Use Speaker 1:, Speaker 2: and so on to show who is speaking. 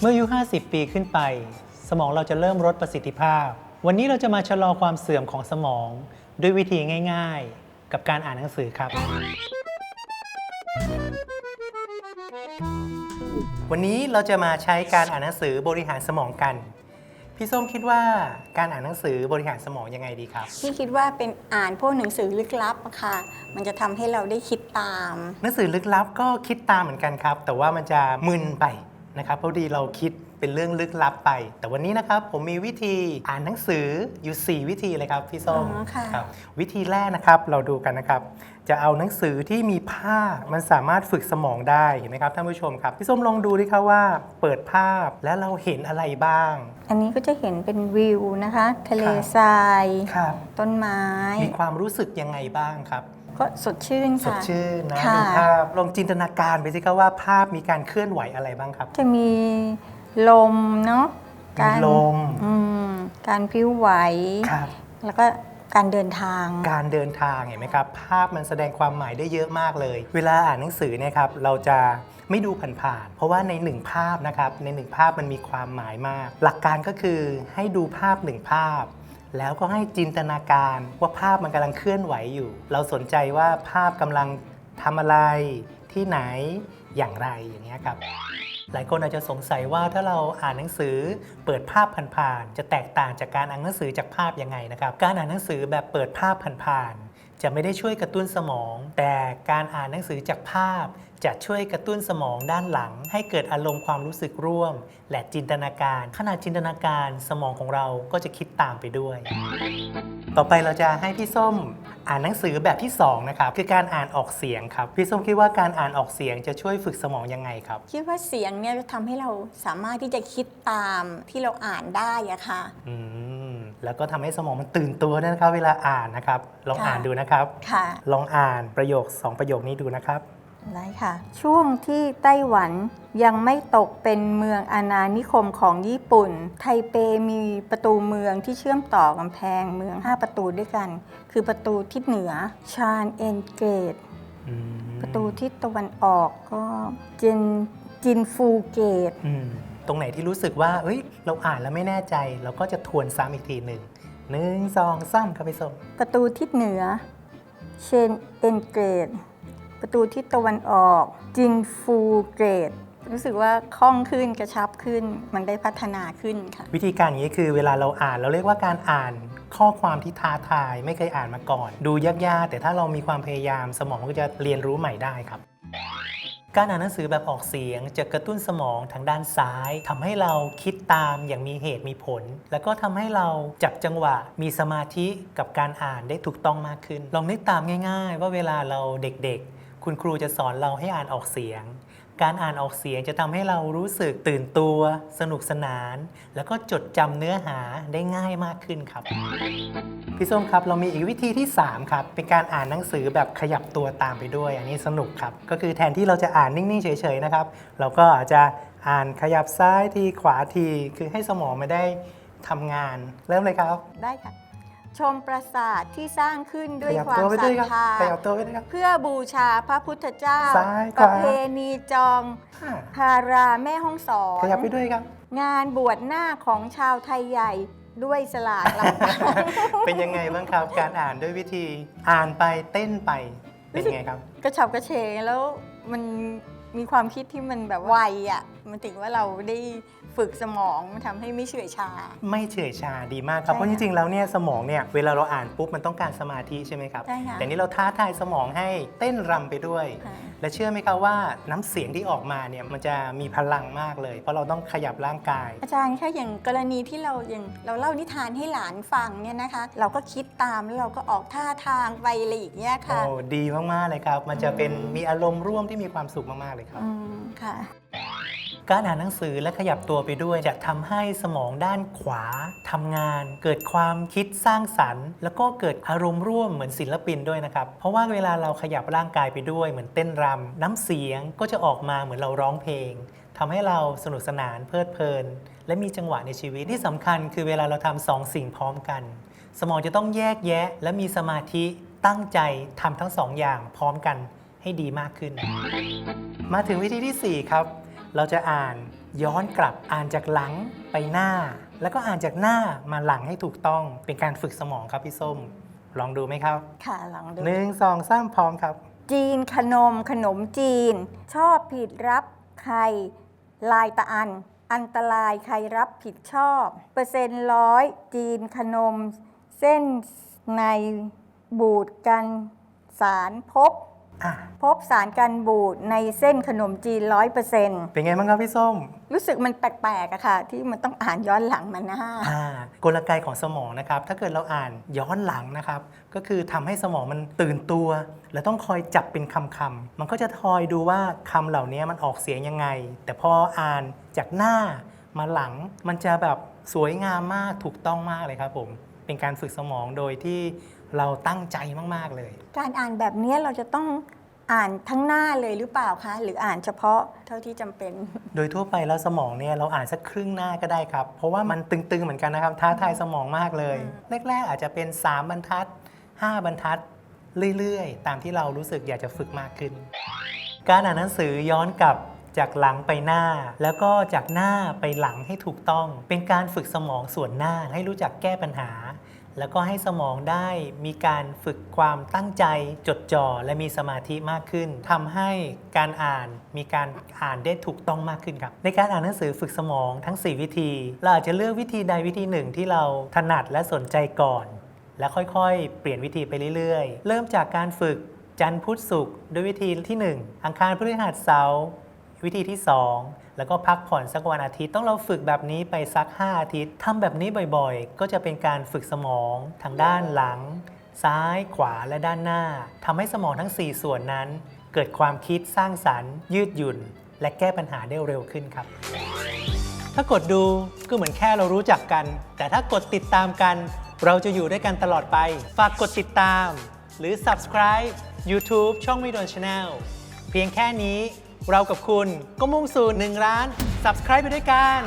Speaker 1: เมื่ออายุ 50 ปีขึ้นไป สมองเราจะเริ่มลดประสิทธิภาพ วันนี้เราจะมาชะลอความเสื่อมของสมอง ด้วยวิธีง่าย ๆ กับการอ่านหนังสือครับ วันนี้เราจะมาใช้การอ่านหนังสือบริหารสมองกัน พี่ส้มคิดว่าการอ่านหนังสือบริหารสมองยังไงดีครับ
Speaker 2: พี่คิดว่าเป็นอ่านพวกหนังสือลึกลับอะค่ะ มันจะทำให้เราได้คิดตาม
Speaker 1: หนังสือลึกลับก็คิดตามเหมือนกันครับ แต่ว่ามันจะมึนไป นะครับเพราะดีเราคิดเป็นเรื่องลึกลับไป แต่วันนี้นะครับผมมีวิธีอ่านหนังสืออยู่ 4 วิธีเลยครับพี่ส้ม
Speaker 2: อ๋อค่ะ
Speaker 1: ครับวิธีแรกนะครับเราดูกันนะครับ จะเอาหนังสือที่มีภาพมันสามารถฝึกสมองได้เห็นไหมครับท่านผู้ชมครับพี่ส้มลองดูดิครับว่า เปิดภาพแล้วเราเห็นอะไรบ้าง
Speaker 2: อันนี้ก็จะเห็นเป็นวิวนะคะ ทะเล
Speaker 1: ครับ
Speaker 2: ทราย
Speaker 1: ครับ
Speaker 2: ต้นไม้
Speaker 1: มีความรู้สึกยังไงบ้างครับ
Speaker 2: ก็สดชื่น
Speaker 1: สด
Speaker 2: ค่ะ
Speaker 1: ชื่นนะ
Speaker 2: ค่ะ
Speaker 1: ดูภาพลองจินตนาการไปสิครับว่าภาพมีการเคลื่อนไหวอะไรบ้างครับ
Speaker 2: จะมีลมเนาะ
Speaker 1: มี
Speaker 2: การ
Speaker 1: ลม
Speaker 2: อืมการพิ้วไหว
Speaker 1: ครับ
Speaker 2: แล้วก็การเดินทาง
Speaker 1: การเดินทางเห็นไหมครับ ภาพมันแสดงความหมายได้เยอะมากเลย เวลาอ่านหนังสือเนี่ยครับเราจะไม่ดูผ่านๆเพราะว่าในหนึ่งภาพนะครับในหนึ่งภาพมันมีความหมายมาก หลักการก็คือให้ดูภาพหนึ่งภาพ แล้วก็ให้จินตนาการว่าภาพมันกำลังเคลื่อนไหวอยู่ เราสนใจว่าภาพกำลังทำอะไรที่ไหนอย่างไรอย่างเงี้ยครับ หลายคนอาจจะสงสัยว่าถ้าเราอ่านหนังสือเปิดภาพผ่านๆจะแตกต่างจากการอ่านหนังสือจากภาพยังไงนะครับ การอ่านหนังสือแบบเปิดภาพผ่านๆจะไม่ได้ช่วยกระตุ้นสมอง แต่การอ่านหนังสือจากภาพ จะช่วยกระตุ้นสมองด้านหลัง ให้เกิดอารมณ์ความรู้สึกร่วม และจินตนาการ ขณะจินตนาการสมองของเราก็จะคิดตามไปด้วย ต่อไปเราจะให้พี่ส้มอ่านหนังสือแบบที่สองนะครับ คือการอ่านออกเสียงครับ พี่ส้มคิดว่าการอ่านออกเสียงจะช่วยฝึกสมองยังไงครับ
Speaker 2: คิดว่าเสียงเนี่ยจะทำให้เราสามารถที่จะคิดตามที่เราอ่านได้อะค่ะ
Speaker 1: อืมแล้วก็ทำให้สมองมันตื่นตัวด้วยนะครับ เวลาอ่านนะครับ ลอง
Speaker 2: ค่ะ
Speaker 1: อ่านดูนะครับ
Speaker 2: ค่ะ
Speaker 1: ลองอ่านประโยค 2 ประโยคนี้ดูนะครับ
Speaker 2: ได้ค่ะ ช่วงที่ไต้หวันยังไม่ตกเป็นเมืองอาณานิคมของญี่ปุ่น ไทเปมีประตูเมืองที่เชื่อมต่อกำแพงเมือง 5 ประตูด้วยกัน คือประตูทิศเหนือชานเอนเกต
Speaker 1: อืม
Speaker 2: ประตูทิศตะวันออกก็จินจินฟูเกต
Speaker 1: อืมตรงไหนที่รู้สึกว่าเอ้ย เราอ่านแล้วไม่แน่ใจ เราก็จะทวนซ้ำอีกทีหนึ่งหนึ่งสองสามครับพี่ส้ม
Speaker 2: ประตูทิศเหนือเชนเอนเกต ประตูทิศตะวันออกจินฟูเกตรู้สึกว่าคล่องขึ้นกระชับขึ้น มันได้พัฒนาขึ้นค่ะ
Speaker 1: วิธีการอย่างนี้คือเวลาเราอ่านเราเรียกว่าการอ่านข้อความที่ท้าทายไม่เคยอ่านมาก่อน ดูยากๆแต่ถ้าเรามีความพยายามสมองก็จะเรียนรู้ใหม่ได้ครับ การอ่านหนังสือแบบออกเสียงจะกระตุ้นสมองทางด้านซ้ายทำให้เราคิดตามอย่างมีเหตุมีผล แล้วก็ทำให้เราจับจังหวะมีสมาธิกับการอ่านได้ถูกต้องมากขึ้น ลองนึกตามง่าย ๆ ว่าเวลาเราเด็กๆ คุณครูจะสอนเราให้อ่านออกเสียง การอ่านออกเสียงจะทำให้เรารู้สึกตื่นตัว สนุกสนาน แล้วก็จดจำเนื้อหาได้ง่ายมากขึ้นครับ พี่ส้มครับเรามีอีกวิธีที่ 3 ครับ เป็นการอ่านหนังสือแบบขยับตัวตามไปด้วย อันนี้สนุกครับ ก็คือแทนที่เราจะอ่านนิ่ง ๆ เฉย ๆ นะครับ เราก็อาจจะอ่านขยับซ้ายทีขวาที คือให้สมองไม่ได้ทำงาน เริ่มเลยครับ
Speaker 2: ได้ค่ะ ชมปราสาทที่สร้างขึ้นด้วย
Speaker 1: ขยับ
Speaker 2: ความ
Speaker 1: ตัวไป
Speaker 2: ศ
Speaker 1: ด้
Speaker 2: รั
Speaker 1: วย
Speaker 2: ท
Speaker 1: ครับ
Speaker 2: ธา
Speaker 1: ขยับตัวไปด้วยครับ
Speaker 2: เพื่อบูชาพระพุทธเจ้า
Speaker 1: ซ้ายข
Speaker 2: ป
Speaker 1: วา
Speaker 2: ระเพณีจอง
Speaker 1: อ่า
Speaker 2: พาราแม่ห้องสอน
Speaker 1: ขยับไปด้วยครับ
Speaker 2: งานบวชหน้าของชาวไทยใหญ่ด้วยสลาดลำปาง
Speaker 1: เป็นยังไงบ้างครับ การอ่านด้วยวิธีอ่านไปเต้นไป เป็นยังไงครับ
Speaker 2: กระฉับกระเฉงแล้วมันมีความคิดที่มันแบบไวอะ มันถึงว่าเราได้ฝึกสมองมันทำให้ไม่เฉื่อยชา
Speaker 1: ไม่เฉื่อยชาดีมากครับ
Speaker 2: ใช่
Speaker 1: เพราะจ
Speaker 2: ค่ะ
Speaker 1: ริงๆ แล้วเนี่ยสมองเนี่ยเวลาเราอ่านปุ๊บมันต้องการสมาธิใช่ไหมครับ
Speaker 2: ใช่ค่ะ
Speaker 1: แต่นี่เราท้าทายสมองให้เต้นรำไปด้วย
Speaker 2: ค่ะ
Speaker 1: และเชื่อไหมครับว่าน้ำเสียงที่ออกมาเนี่ยมันจะมีพลังมากเลย เพราะเราต้องขยับร่างกาย
Speaker 2: อาจารย์คะอย่างกรณีที่เราอย่างเราเล่านิทานให้หลานฟังเนี่ยนะคะ เราก็คิดตามแล้วเราก็ออกท่าทางไปอะไรอย่างเงี้ยค่ะ
Speaker 1: โอ้ดีมากๆเลยครับ มันจะเป็นมีอารมณ์ร่วมที่มีความสุขมากๆเลยครับ
Speaker 2: อืมค่ะ
Speaker 1: การอ่านหนังสือและขยับตัวไปด้วย จะทำให้สมองด้านขวาทำงาน เกิดความคิดสร้างสรรค์ แล้วก็เกิดอารมณ์ร่วมเหมือนศิลปินด้วยนะครับ เพราะว่าเวลาเราขยับร่างกายไปด้วย เหมือนเต้นรำน้ำเสียงก็จะออกมาเหมือนเราร้องเพลงทำให้เราสนุกสนานเพลิดเพลิน และมีจังหวะในชีวิตที่สำคัญ คือเวลาเราทำสองสิ่งพร้อมกัน สมองจะต้องแยกแยะ และมีสมาธิตั้งใจทำทั้งสองอย่างพร้อมกันให้ดีมากขึ้น มาถึงวิธีที่ 4 ครับ เราจะอ่านย้อนกลับอ่านจากหลังไปหน้า แล้วก็อ่านจากหน้ามาหลังให้ถูกต้องเป็นการฝึกสมองครับพี่ส้ม ลองดูไหมครับ
Speaker 2: ค่ะลองดู
Speaker 1: หนึ่งสองสามพร้อมครับ
Speaker 2: จีนขนมขนมจีน ชอบผิดรับใครลายตะอัน อันตรายใครรับผิดชอบ เปอร์เซ็นต์ร้อย จีนขนม เส้นในบูดกันสารพบ
Speaker 1: อะ
Speaker 2: พบสารกันบูดในเส้นขนมจีนร้อยเปอร์เซ็นต์
Speaker 1: เป็นไงบ้างครับพี่ส้ม
Speaker 2: รู้สึกมันแปลกๆอะค่ะ ที่มันต้องอ่านย้อนหลังมาหน้า
Speaker 1: อ่ากลไกของสมองนะครับ ถ้าเกิดเราอ่านย้อนหลังนะครับ ก็คือทำให้สมองมันตื่นตัว แล้วต้องคอยจับเป็นคำคำๆมันก็จะคอยดูว่าคำเหล่านี้มันออกเสียงยังไง แต่พออ่านจากหน้ามาหลังมันจะแบบสวยงามมากถูกต้องมากเลยครับผมเป็นการฝึกสมองโดยที่ เราตั้งใจมาก ๆ เลย
Speaker 2: การอ่านแบบนี้เราจะต้องอ่านทั้งหน้าเลยหรือเปล่าคะ หรืออ่านเฉพาะเท่าที่จำเป็น
Speaker 1: โดยทั่วไปแล้วสมองเนี่ยเราอ่านสักครึ่งหน้าก็ได้ครับ เพราะว่ามันตึงๆเหมือนกันนะครับ ท้าทายสมองมากเลย แรก ๆ อาจจะเป็น 3 บรรทัด 5 บรรทัดเรื่อยๆ ตามที่เรารู้สึกอยากจะฝึกมากขึ้น การอ่านหนังสือย้อนกลับจากหลังไปหน้า แล้วก็จากหน้าไปหลังให้ถูกต้อง เป็นการฝึกสมองส่วนหน้าให้รู้จักแก้ปัญหา แล้วก็ให้สมองได้มีการฝึกความตั้งใจจดจ่อและมีสมาธิมากขึ้นทำให้การอ่านมีการอ่านได้ถูกต้องมากขึ้นครับ ในการอ่านหนังสือฝึกสมองทั้ง 4 วิธี เราอาจจะเลือกวิธีใดวิธีหนึ่งที่เราถนัดและสนใจก่อน แล้วค่อยๆ เปลี่ยนวิธีไปเรื่อยๆ เริ่มจากการฝึกจันทร์พุธศุกร์ด้วยวิธีที่ 1 อังคารพฤหัสเสาร์ วิธีที่ 2 แล้วก็พักผ่อนสักวันอาทิตย์ต้องเราฝึกแบบนี้ไปสัก 5 อาทิตย์ทำแบบนี้บ่อยๆ ก็จะเป็นการฝึกสมองทางด้านหลัง ซ้ายขวาและด้านหน้าทำให้สมองทั้ง 4 ส่วนนั้น เกิดความคิดสร้างสรรค์ ยืดหยุ่น และแก้ปัญหาได้เร็วขึ้นครับ ถ้ากดดูก็เหมือนแค่เรารู้จักกัน แต่ถ้ากดติดตามกัน เราจะอยู่ด้วยกันตลอดไป ฝากกดติดตาม หรือ subscribe YouTube ช่องมิโดน Channel เพียงแค่นี้ เรากับคุณก็มุ่งสู่1ล้าน subscribe ไปด้วยกัน